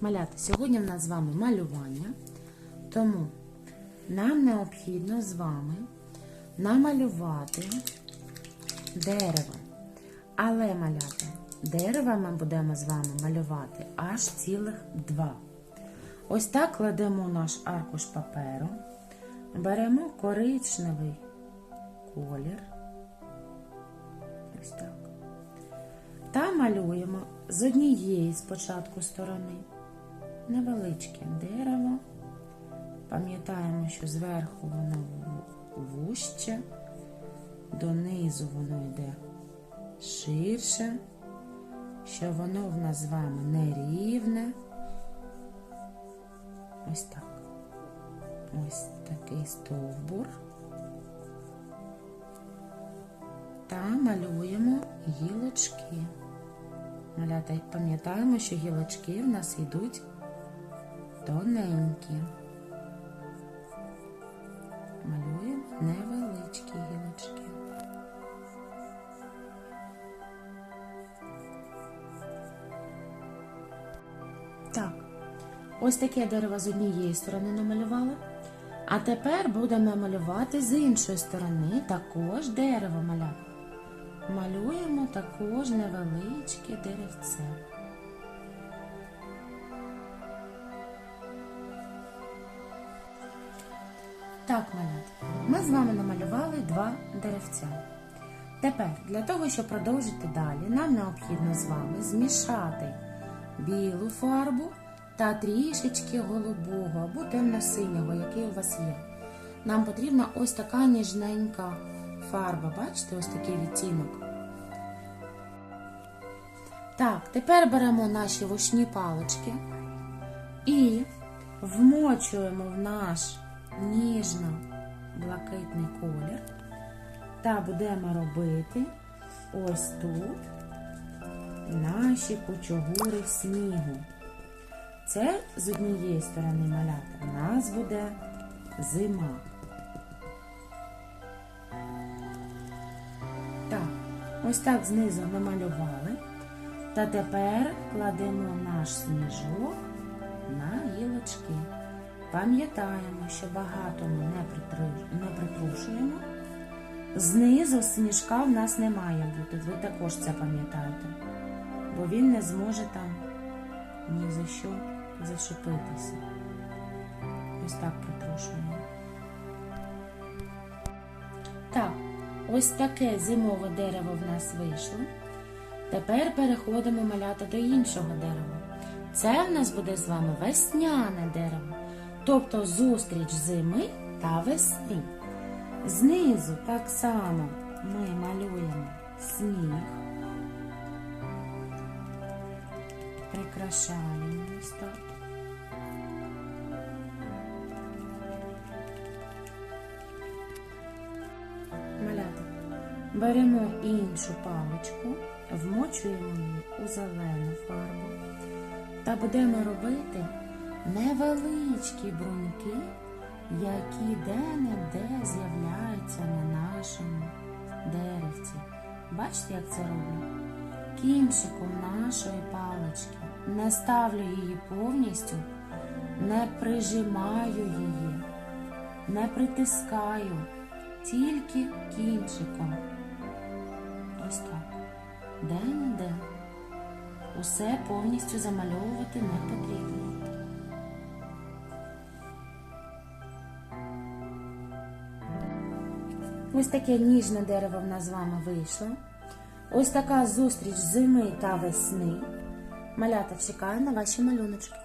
Малята, сьогодні в нас з вами малювання, тому нам необхідно з вами намалювати дерево. Але, малята, дерева ми будемо з вами малювати аж цілих два. Ось так кладемо наш аркуш паперу, беремо коричневий колір. Ось так. Та малюємо з однієї спочатку сторони невеличке дерево. Пам'ятаємо, що зверху воно вужче, донизу воно йде ширше, що воно в нас з вами нерівне. Ось так. Ось такий стовбур. Та малюємо гілочки. Пам'ятаємо, що гілочки в нас йдуть тоненькі. Малюємо невеличкі гілочки. Так, ось таке дерево з однієї сторони намалювали. А тепер будемо малювати з іншої сторони також дерево маляти. Малюємо також невеличке деревце. Так, малят, ми з вами намалювали два деревця. Тепер, для того, щоб продовжити далі, нам необхідно з вами змішати білу фарбу та трішечки голубого або темно-синього, який у вас є. Нам потрібна ось така ніжненька фарба, бачите, ось такий відтінок. Так, тепер беремо наші вушні палички і вмочуємо в наш ніжно-блакитний колір та будемо робити ось тут наші кучугури снігу. Це з однієї сторони малята у нас буде зима. Так, ось так знизу намалювали. Та тепер кладемо наш сніжок на гілочки. Пам'ятаємо, що багато ми не, притрушуємо. Знизу сніжка в нас не має бути. Ви також це пам'ятаєте. Бо він не зможе там ні за що зачепитися. Ось так притрушуємо. Так, ось таке зимове дерево в нас вийшло. Тепер переходимо малята до іншого дерева. Це в нас буде з вами весняне дерево, тобто зустріч зими та весни. Знизу так само ми малюємо сніг, прикрашаємо. Малята. Беремо іншу паличку, вмочуємо її у зелену фарбу та будемо робити невеличкі бруньки, які де-не-де з'являються на нашому деревці. Бачите, як це роблю? Кінчиком нашої палички не ставлю її повністю, не прижимаю її, не притискаю, тільки кінчиком. Ось так. Де-не-де. Усе повністю замальовувати не потрібно. Ось таке ніжне дерево в нас з вами вийшло. Ось така зустріч зими та весни. Малята чекає на ваші малюночки.